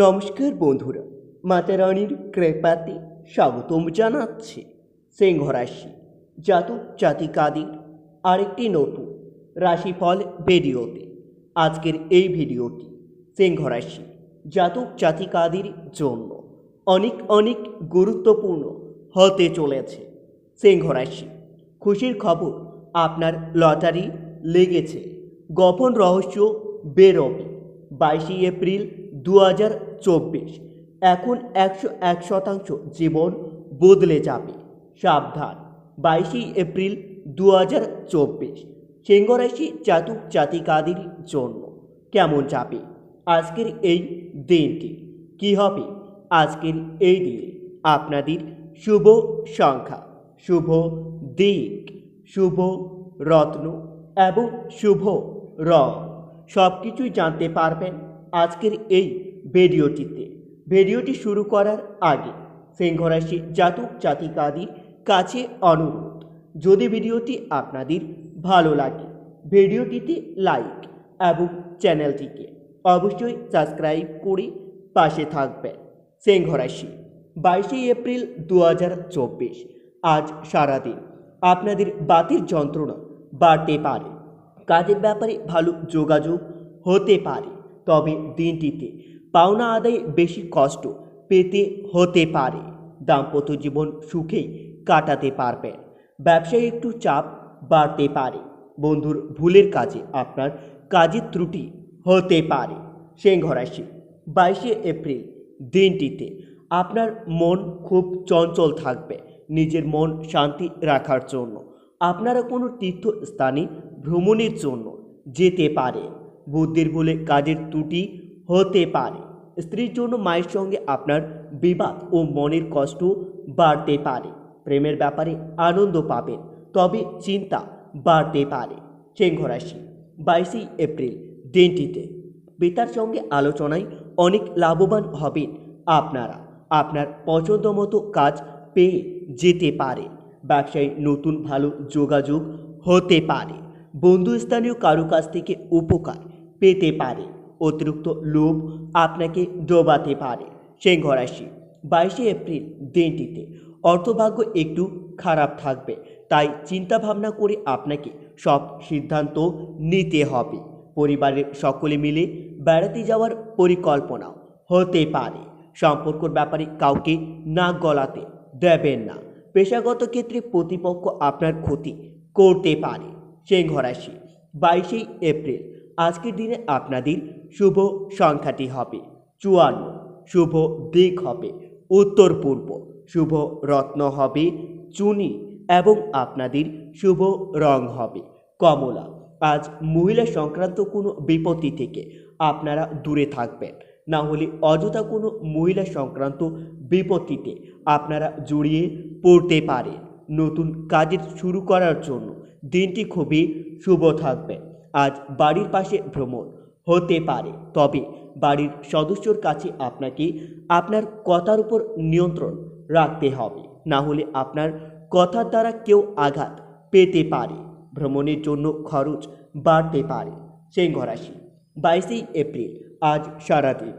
নমস্কার বন্ধুরা, মাতা রানীর কৃপাতে স্বাগতম জানাচ্ছে সিংহ রাশি জাতক জাতিকাদের আরেকটি নতুন রাশিফল ভিডিওতে। আজকের এই ভিডিওটি সিংহ রাশি জাতক জাতিকাদের জন্য অনেক অনেক গুরুত্বপূর্ণ হতে চলেছে। সিংহ রাশি খুশির খবর আপনার লটারি লেগেছে। গোপন রহস্য বেরোবে। বাইশে এপ্রিল দু হাজার চব্বিশ। এখন একশো এক শতাংশ জীবন বদলে যাবে। সাবধান। বাইশে এপ্রিল দু হাজার চব্বিশ। সিংহরাশি জাতক জাতিকাদের জন্য কেমন যাবে? আজকের এই দিনটি কি হবে? আজকের এই দিনে আপনাদের শুভ সংখ্যা, শুভ দিক, শুভ রত্ন এবং শুভ রং সব কিছুই জানতে পারবেন। আজকের এই ভিডিওটিতে। ভিডিওটি শুরু করার আগে সিংহরাশি জাতক জাতিকাদের কাছে অনুরোধ, যদি ভিডিওটি আপনাদের ভালো লাগে, ভিডিওটিতে লাইক এবং চ্যানেলটিকে অবশ্যই সাবস্ক্রাইব করে পাশে থাকবেন। সিংহরাশি, বাইশে এপ্রিল দু হাজার চব্বিশ, আজ সারাদিন আপনাদের বাতির যন্ত্রণা বাড়তে পারে। কাজের ব্যাপারে ভালো যোগাযোগ হতে পারে। তবে দিনটিতে পাওনা আদায়ে বেশি কষ্ট পেতে হতে পারে। দাম্পত্য জীবন সুখেই কাটাতে পারবেন। ব্যবসায় একটু চাপ বাড়তে পারে। বন্ধুর ভুলের কাজে আপনার কাজের ত্রুটি হতে পারে। সিংহ রাশি, বাইশে এপ্রিল দিনটিতে আপনার মন খুব চঞ্চল থাকবে নিজের মন শান্তি রাখার জন্য। আপনারা কোনো তীর্থস্থানে ভ্রমণের জন্য যেতে পারে বুদ্ধির ভুলে কাজের ত্রুটি হতে পারে। স্ত্রীর জন্য মায়ের সঙ্গে আপনার বিবাদ ও মনের কষ্ট বাড়তে পারে। প্রেমের ব্যাপারে আনন্দ পাবেন, তবে চিন্তা বাড়তে পারে। সিংহ বাইশে এপ্রিল দিনটিতে পিতার সঙ্গে আলোচনায় অনেক লাভবান হবেন আপনারা। আপনার পছন্দ মতো কাজ পেয়ে যেতে পারে। ব্যবসায় নতুন ভালো যোগাযোগ হতে পারে। বন্ধুস্থানীয় কারও কাছ থেকে উপকার পেতে পারে। অতিরিক্ত লোভ আপনাকে ডোবাতে পারে। সিংহ রাশি বাইশে এপ্রিল দিনটিতে অর্থভাগ্য একটু খারাপ থাকবে, তাই চিন্তা ভাবনা করে আপনাকে সব সিদ্ধান্ত নিতে হবে। পরিবারের সকলে মিলে বেড়াতে যাওয়ার পরিকল্পনাও হতে পারে। সম্পর্কর ব্যাপারে কাউকে না গলাতে দেবেন না। পেশাগত ক্ষেত্রে প্রতিপক্ষ আপনার ক্ষতি করতে পারে। সিংহ রাশি বাইশে এপ্রিল আজকের দিনে আপনাদের শুভ সংখ্যাটি হবে চুয়ান্ন। শুভ দিক হবে উত্তর পূর্ব। শুভ রত্ন হবে চুনি এবং আপনাদের শুভ রং হবে কমলা। আজ মহিলা সংক্রান্ত কোনো বিপত্তি থেকে আপনারা দূরে থাকবেন। না হলে অযথা কোনো মহিলা সংক্রান্ত বিপত্তিতে আপনারা জড়িয়ে পড়তে পারেন। নতুন কাজের শুরু করার জন্য দিনটি খুবই শুভ থাকবে। আজ বাড়ির পাশে ভ্রমণ হতে পারে। তবে বাড়ির সদস্যর কাছে আপনাকে আপনার কথার উপর নিয়ন্ত্রণ রাখতে হবে। না হলে আপনার কথার দ্বারা কেউ আঘাত পেতে পারে। ভ্রমণের জন্য খরচ বাড়তে পারে। সিংহ রাশি, বাইশে এপ্রিল, আজ সারাদিন।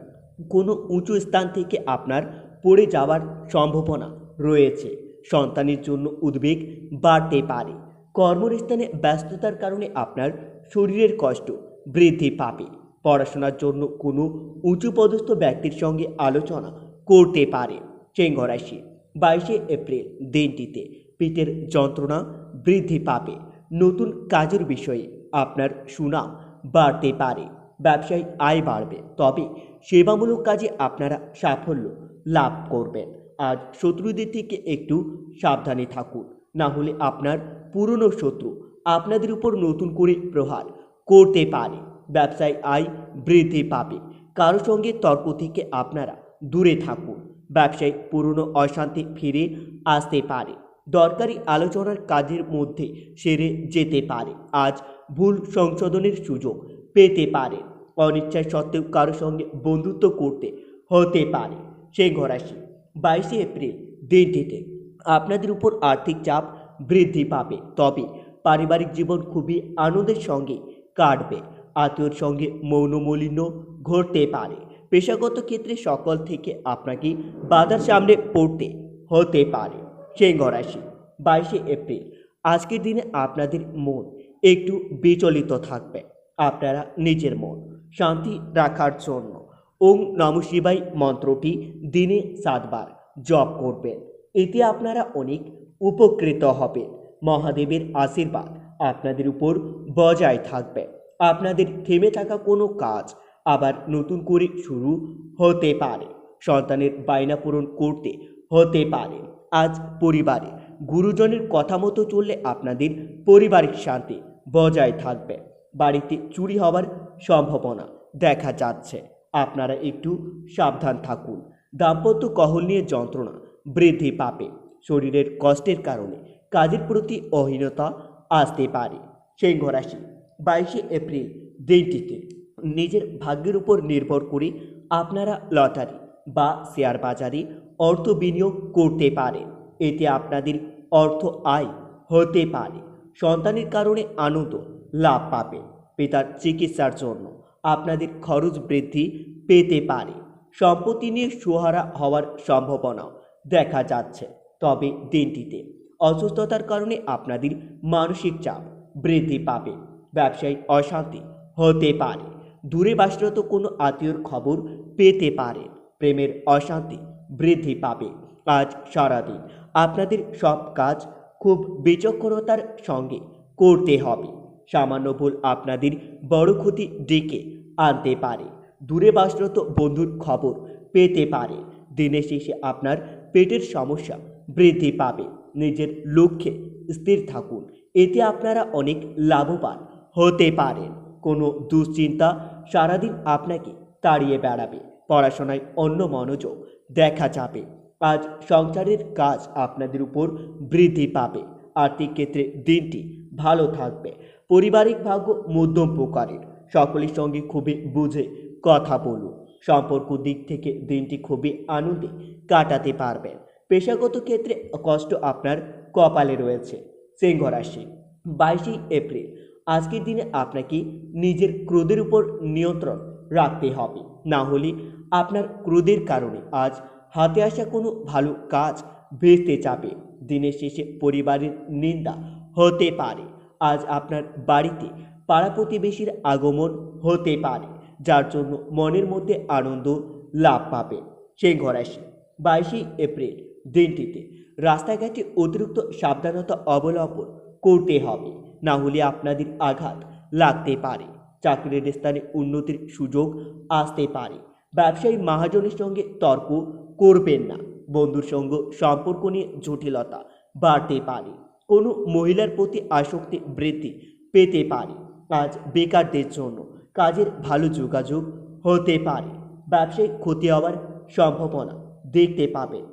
কোনো উঁচু স্থান থেকে আপনার পড়ে যাওয়ার সম্ভাবনা রয়েছে। সন্তানের জন্য উদ্বেগ বাড়তে পারে। কর্মস্থানে ব্যস্ততার কারণে আপনার শরীরের কষ্ট বৃদ্ধি পাবে। পড়াশোনার জন্য কোনো উঁচু পদস্থ ব্যক্তির সঙ্গে আলোচনা করতে পারে। সিংহ রাশি বাইশে এপ্রিল দিনটিতে পিঠের যন্ত্রণা বৃদ্ধি পাবে। নতুন কাজের বিষয়ে আপনার সুনাম বাড়তে পারে। ব্যবসায় আয় বাড়বে, তবে সেবামূলক কাজে আপনারা সাফল্য লাভ করবেন। আজ শত্রুদের থেকে একটু সাবধানে থাকুন, না হলে আপনার পুরনো শত্রু আপনাদের উপর নতুন করে প্রহার করতে পারে। ব্যবসায় আয় বৃদ্ধি পাবে। কারও সঙ্গে তর্ক থেকে আপনারা দূরে থাকুন। ব্যবসায় পুরনো অশান্তি ফিরে আসতে পারে। দরকারি আলোচনার কাজের মধ্যে সেরে যেতে পারে। আজ ভুল সংশোধনের সুযোগ পেতে পারে। অনিচ্ছায় সত্ত্বেও কারও সঙ্গে বন্ধুত্ব করতে হতে পারে। সিংহ রাশি বাইশে এপ্রিল দিনটিতে আপনাদের উপর আর্থিক চাপ বৃদ্ধি পাবে। তবে পারিবারিক জীবন খুবই আনন্দের সঙ্গে কাটবে। আত্মীয়র সঙ্গে মৌনমলিন্য ঘটতে পারে। পেশাগত ক্ষেত্রে সকল থেকে আপনাকে বাধার সামনে পড়তে হতে পারে। সিংহ রাশি, বাইশে এপ্রিল। আজকের দিনে আপনাদের মন একটু বিচলিত থাকবে। আপনারা নিজের মন শান্তি রাখার জন্য ওং নম শিবাই মন্ত্রটি দিনে সাতবার জপ করবেন। এতে আপনারা অনেক উপকৃত হবেন। মহাদেবের আশীর্বাদ আপনাদের উপর বজায় থাকবে। আপনাদের থেমে থাকা কোনো কাজ আবার নতুন করে শুরু হতে পারে। সন্তানের বায়না পূরণ করতে হতে পারে। আজ পরিবারে গুরুজনের কথা মতো চললে আপনাদের পারিবারিক শান্তি বজায় থাকবে। বাড়িতে চুরি হওয়ার সম্ভাবনা দেখা যাচ্ছে। আপনারা একটু সাবধান থাকুন। দাম্পত্য কহল নিয়ে যন্ত্রণা বৃদ্ধি পাবে। শরীরের কষ্টের কারণে কাজের প্রতি অহীনতা আসতে পারে। সিংহ রাশি বাইশে এপ্রিল দিনটিতে নিজের ভাগ্যের উপর নির্ভর করে আপনারা লটারি বা শেয়ার বাজারে অর্থ বিনিয়োগ করতে পারেন। এতে আপনাদের অর্থ আয় হতে পারে। সন্তানের কারণে আনন্দ লাভ পাবে। পিতার চিকিৎসার জন্য আপনাদের খরচ বৃদ্ধি পেতে পারে। সম্পত্তি নিয়ে সুহারা হওয়ার সম্ভাবনাও দেখা যাচ্ছে। তবে দিনটিতে অসুস্থতার কারণে আপনাদের মানসিক চাপ বৃদ্ধি পাবে ব্যবসায়িক অশান্তি হতে পারে, দূরে বাসরত কোনো আত্মীয়র খবর পেতে পারে, প্রেমের অশান্তি বৃদ্ধি পাবে। আজ সারাদিন আপনাদের সব কাজ খুব বিচক্ষণতার সঙ্গে করতে হবে। সামান্য ভুল আপনাদের বড় ক্ষতি ডেকে আনতে পারে, দূরে বাসরত বন্ধুর খবর পেতে পারে, দিনের শেষে আপনার পেটের সমস্যা বৃদ্ধি পাবে। নিজের লক্ষ্যে স্থির থাকুন। এতে আপনারা অনেক লাভবান হতে পারেন। কোনো দুশ্চিন্তা সারাদিন আপনাকে তাড়িয়ে বেড়াবে। পড়াশোনায় অন্য মনোযোগ দেখা যাবে। আজ সংসারের কাজ আপনাদের উপর বৃদ্ধি পাবে। আর্থিক ক্ষেত্রে দিনটি ভালো থাকবে। পারিবারিক ভাগ্য মধ্যম প্রকারের। সকলের সঙ্গে খুবই বুঝে কথা বলুন। সম্পর্ক দিক থেকে দিনটি খুবই আনন্দে কাটাতে পারবেন। পেশাগত ক্ষেত্রে কষ্ট আপনার কপালে রয়েছে। সিংহ রাশি বাইশে এপ্রিল। আজকের দিনে আপনাকে নিজের ক্রোধের উপর নিয়ন্ত্রণ রাখতে হবে। না হলে আপনার ক্রোধের কারণে আজ হাতে আসা কোনো ভালো কাজ ভেস্তে যাবে। দিনের শেষে পরিবারের নিন্দা হতে পারে। আজ আপনার বাড়িতে পাড়া প্রতিবেশীর আগমন হতে পারে, যার জন্য মনের মধ্যে আনন্দ লাভ পাবে। সিংহ রাশি বাইশে এপ্রিল। দিনটিতে। রাস্তাঘাটে অতিরিক্ত সাবধানতা অবলম্বন করতে হবে। না হলে আপনাদের আঘাত লাগতে পারে। চাকরির স্থানে উন্নতির সুযোগ আসতে পারে। ব্যবসায়ী মহাজনের সঙ্গে তর্ক করবেন না। বন্ধুর সঙ্গে সম্পর্ক নিয়ে জটিলতা বাড়তে পারে। কোনো মহিলার প্রতি আসক্তি বৃদ্ধি পেতে পারে। আজ বেকারদের জন্য কাজের ভালো যোগাযোগ হতে পারে। ব্যবসায়িক ক্ষতি হওয়ার সম্ভাবনা দেখতে পাবেন।